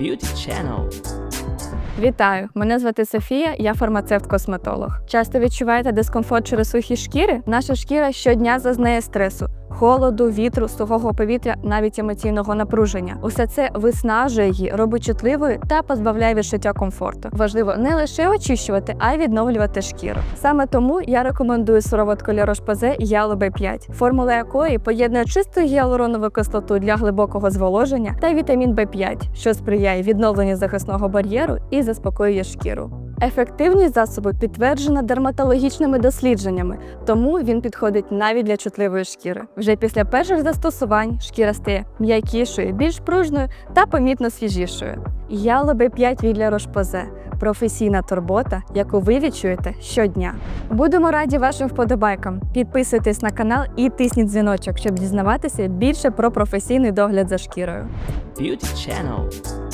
Beauty Channel. Вітаю! Мене звати Софія, я фармацевт-косметолог. Часто відчуваєте дискомфорт через сухі шкіри? Наша шкіра щодня зазнає стресу, холоду, вітру, сухого повітря, навіть емоційного напруження. Усе це виснажує її, робить чутливою та позбавляє відчуття комфорту. Важливо не лише очищувати, а й відновлювати шкіру. Саме тому я рекомендую Roche-Posay Yalo B5, формула якої поєднує чисту гіалуронову кислоту для глибокого зволоження та вітамін B5, що сприяє відновленню захисного бар'єру і заспокоює шкіру. Ефективність засобу підтверджена дерматологічними дослідженнями, тому він підходить навіть для чутливої шкіри. Вже після перших застосувань шкіра стає м'якішою, більш пружною та помітно свіжішою. Яло B5 від для Roche-Posay – професійна турбота, яку ви відчуєте щодня. Будемо раді вашим вподобайкам. Підписуйтесь на канал і тисніть дзвіночок, щоб дізнаватися більше про професійний догляд за шкірою. Beauty Channel.